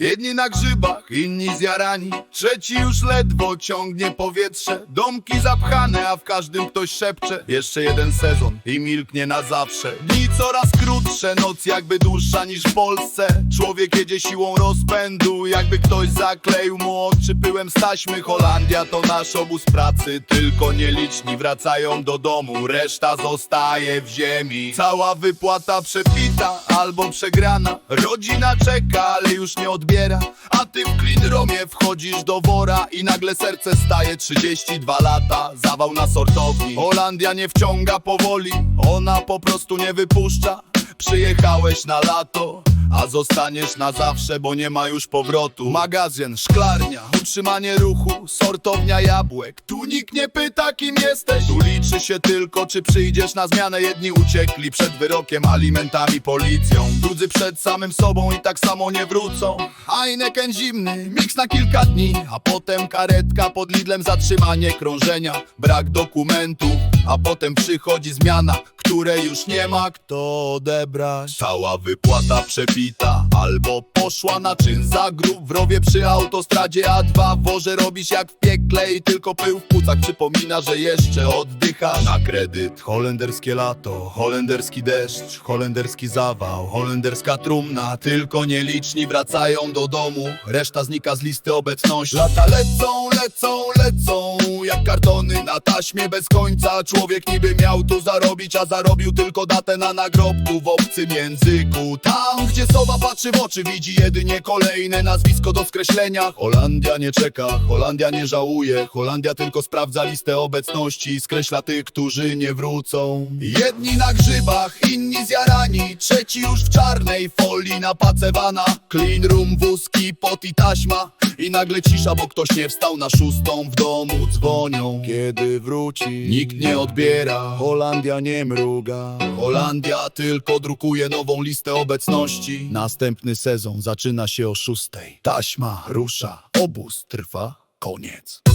Jedni na grzybach, inni zjarani Trzeci już ledwo ciągnie powietrze. Domki zapchane, a w każdym ktoś szepcze. Jeszcze jeden sezon i milknie na zawsze. Dni coraz krótsze, noc jakby dłuższa niż w Polsce. Człowiek jedzie siłą rozpędu Jakby ktoś zakleił mu oczy. Pyłem z taśmy Holandia to nasz obóz pracy. Tylko nieliczni wracają do domu Reszta zostaje w ziemi. Cała wypłata przepita albo przegrana. Rodzina czeka, ale już nie odbiera. A ty w clean romie wchodzisz do wora I nagle serce staje 32 lata. Zawał na sortowni. Holandia nie wciąga powoli Ona po prostu nie wypuszcza Przyjechałeś na lato a zostaniesz na zawsze, bo nie ma już powrotu. Magazyn, szklarnia, utrzymanie ruchu Sortownia jabłek. Tu nikt nie pyta kim jesteś. Tu liczy się tylko czy przyjdziesz na zmianę. Jedni uciekli przed wyrokiem, alimentami, policją. Drudzy przed samym sobą i tak samo nie wrócą. Heineken zimny, miks na kilka dni. A potem karetka pod Lidlem Zatrzymanie krążenia, brak dokumentu A potem przychodzi zmiana której już nie ma kto odebrać. Cała wypłata przepita Albo poszła na czyn za grób w rowie przy autostradzie A2 Woże robisz jak w piekle i tylko pył w płucach Przypomina, że jeszcze oddychasz Na kredyt, holenderskie lato, holenderski deszcz Holenderski zawał, holenderska trumna. Tylko nieliczni wracają do domu. Reszta znika z listy obecności. Lata lecą, lecą, lecą Jak kartony na taśmie bez końca. Człowiek niby miał tu zarobić, a zarobił tylko datę na nagrobku w obcym języku. Tam, gdzie sowa patrzy w oczy, widzi jedynie kolejne nazwisko do skreślenia. Holandia nie czeka, Holandia nie żałuje. Holandia tylko sprawdza listę obecności. Skreśla tych, którzy nie wrócą. Jedni na grzybach, inni zjarani Trzeci już w czarnej folii napacewana. Clean room, wózki, pot i taśma. I nagle cisza, bo ktoś nie wstał na szóstą. W domu dzwonią, kiedy wróci. Nikt nie odbiera, Holandia nie mruga. Holandia tylko drukuje nową listę obecności. Następny sezon zaczyna się o szóstej. Taśma rusza, obóz trwa, koniec